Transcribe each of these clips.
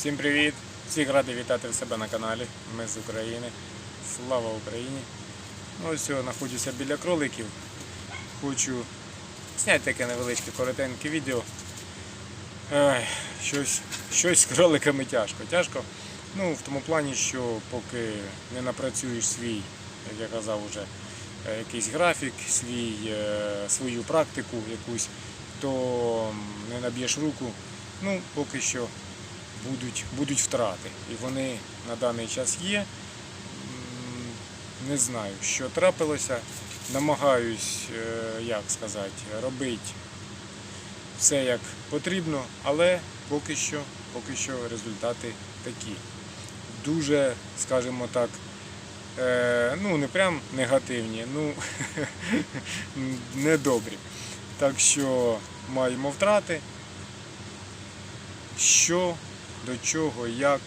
Всім привіт! Всіх радий вітати в себе на каналі. Ми з України. Слава Україні! Ну ось я знаходжуся біля кроликів. Хочу зняти таке невеличке коротеньке відео. Ех, щось, щось з кроликами тяжко. Тяжко. Ну, в тому плані, що поки не напрацюєш свій, як я казав уже, е, якийсь графік, свій, е, свою практику якусь, то не наб'єш руку. Ну, поки що будуть, будуть втрати. І вони на даний час є. Не знаю, що трапилося. Намагаюсь, е, як сказати, робити все як потрібно, але поки що, поки що результати такі. Дуже, скажімо так, е, ну не прям негативні, ну недобрі. Так що маємо втрати. Що, до чого, як.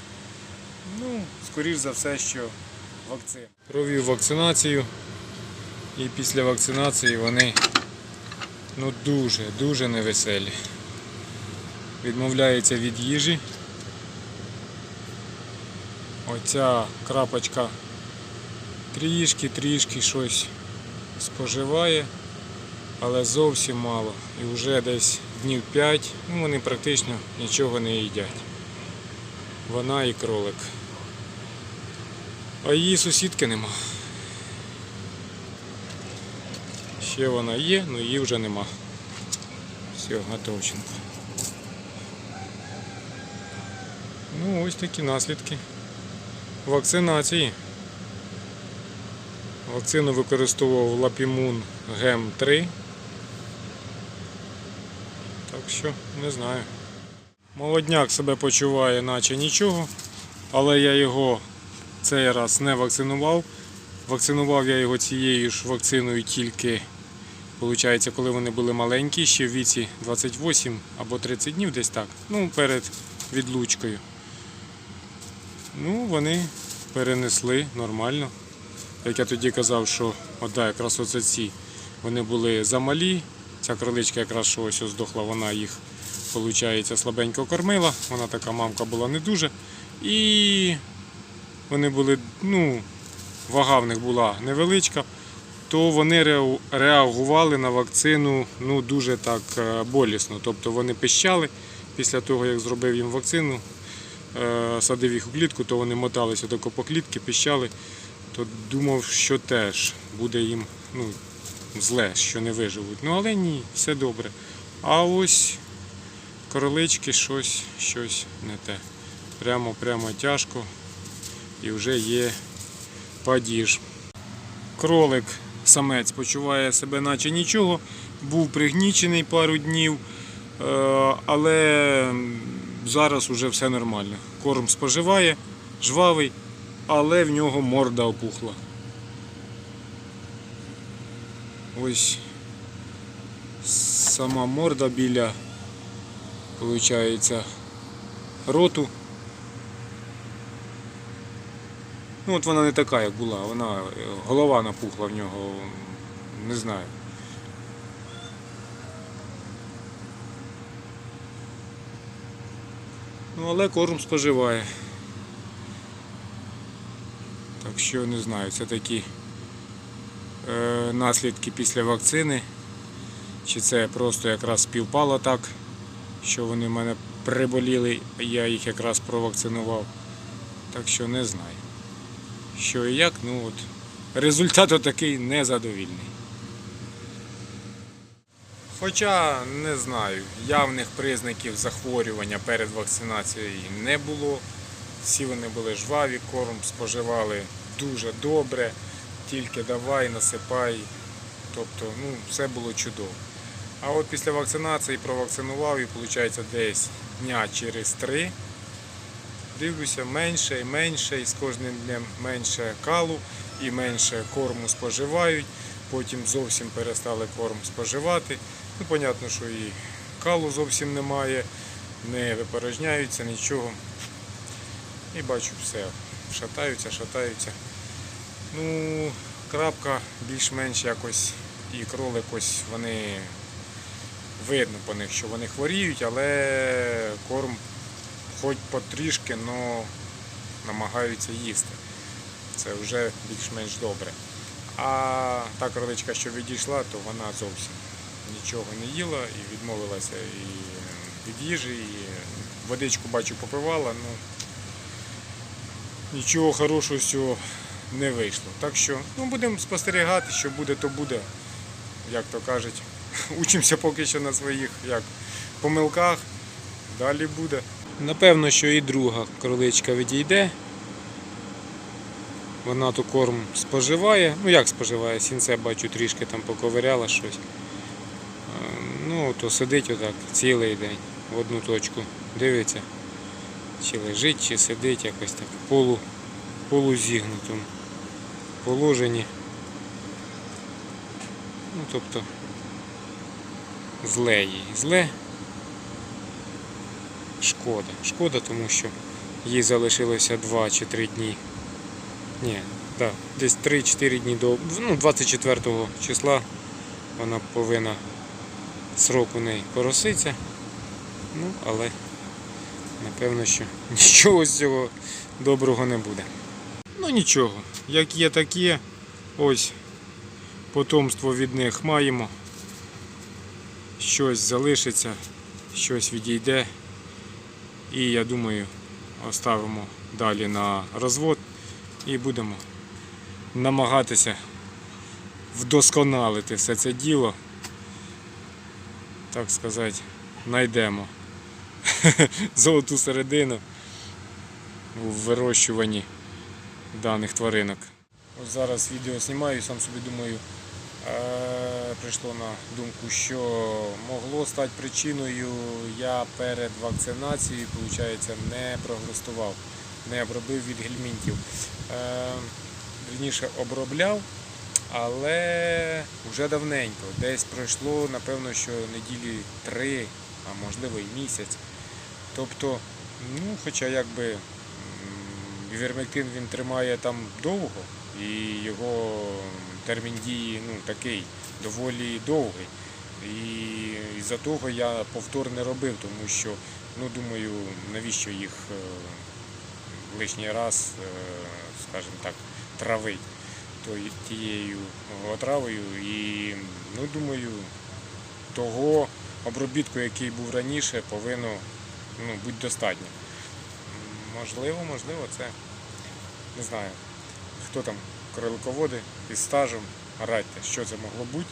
Ну, скоріш за все, що вакцина. Провів вакцинацію. І після вакцинації вони ну дуже, дуже невеселі. Відмовляються від їжі. Оця крапочка трішки, трішки щось споживає, але зовсім мало. І вже десь днів 5 ну, вони практично нічого не їдять. Вона і кролик. А її сусідки нема. Ще вона є, але її вже нема. Все, готовченко. Ну, ось такі наслідки вакцинації. Вакцину використовував Лапімун Гем 3. Так що не знаю. Молодняк себе почуває, наче нічого, але я його цей раз не вакцинував. Вакцинував я його цією ж вакциною тільки, виходить, коли вони були маленькі, ще в віці 28 або 30 днів десь так. Ну, перед відлучкою. Ну, вони перенесли нормально. Як я тоді казав, що от, да, якраз оце ці вони були замалі. Ця кроличка якраз що ось здохла, вона їх, виходить, слабенько кормила. Вона така мамка була не дуже. І вони були, ну, вага в них була невеличка, то вони реагували на вакцину ну, дуже так е, болісно. Тобто вони пищали після того, як зробив їм вакцину, е, садив їх у клітку, то вони моталися тако по клітки, пищали, то думав, що теж буде їм ну, зле, що не виживуть. Ну але ні, все добре. А ось королички щось, щось не те. Прямо, прямо тяжко і вже є падіж. Кролик самець почуває себе наче нічого, був пригнічений пару днів, е, але зараз уже все нормально. Корм споживає, жвавий, але в нього морда опухла. Ось сама морда біля, виходить, роту. Ну от вона не така, як була, вона е, голова напухла в нього, не знаю. Ну, але корм споживає. Так що не знаю, це такі е, наслідки після вакцини. Чи це просто якраз співпало так, що вони в мене приболіли, я їх якраз провакцинував. Так що не знаю. Що і як, ну от результат такий незадовільний. Хоча не знаю, явних признаків захворювання перед вакцинацією не було. Всі вони були жваві, корм споживали дуже добре, тільки давай, насипай. Тобто, ну, все було чудово. А от після вакцинації провакцинував і виходить десь дня через три дивлюся менше і менше, і з кожним днем менше калу і менше корму споживають. Потім зовсім перестали корм споживати. Ну, понятно, що і калу зовсім немає, не випорожняються, нічого. І бачу все. Шатаються, шатаються. Ну, крапка більш-менш якось і кролик ось вони видно по них, що вони хворіють, але корм хоч потрішки, але намагаються їсти. Це вже більш-менш добре. А та кроличка, що відійшла, то вона зовсім нічого не їла і відмовилася і від їжі, і водичку бачу попивала. Ну, нічого хорошого з цього не вийшло. Так що ну, будемо спостерігати, що буде, то буде. Як то кажуть, учимося поки що на своїх як, помилках. Далі буде. Напевно, що і друга кроличка відійде. Вона то корм споживає. Ну як споживає? Сінце бачу трішки там поковиряла щось. Е, Ну, то сидить отак цілий день в одну точку. Дивиться. Чи лежить, чи сидить якось так полу, полузігнутому положенні. Ну, тобто зле їй. Зле. Шкода. Шкода, тому що їй залишилося 2 чи 3 дні. Ні, так, десь 3-4 дні до ну, 24 числа вона повинна срок у неї пороситься. Ну, але напевно, що нічого з цього доброго не буде. Ну нічого, як є, так є. Ось потомство від них маємо. Щось залишиться, щось відійде. І я думаю, оставимо далі на розвод і будемо намагатися вдосконалити все це діло. Так сказати, знайдемо золоту середину у вирощуванні даних тваринок. Ось зараз відео знімаю сам собі думаю, прийшло на думку, що могло стати причиною, я перед вакцинацією, виходить, не прогрестував, не обробив від гельмінтів. Е, Вірніше обробляв, але вже давненько. Десь пройшло, напевно, що неділі три, а можливо і місяць. Тобто, ну, хоча якби м, він тримає там довго, і його термін дії ну, такий доволі довгий. І за того я повтор не робив, тому що, ну думаю, навіщо їх е, лишній раз, е, скажімо так, травить тією отравою. І ну, думаю, того обробітку, який був раніше, повинно ну, бути достатньо. Можливо, можливо, це не знаю. Хто там кролиководи із стажем, радьте, що це могло бути.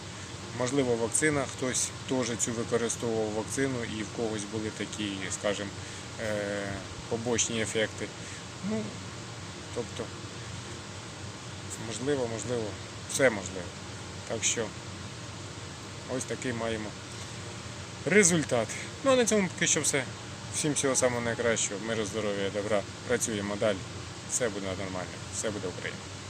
Можливо, вакцина, хтось теж цю використовував вакцину і в когось були такі, скажімо, е, побочні ефекти. Ну, тобто, можливо, можливо, все можливо. Так що ось такий маємо результат. Ну а на цьому поки що все. Всім всього самого найкращого, миру, здоров'я, добра. Працюємо далі. Все буде нормально, все буде Україна.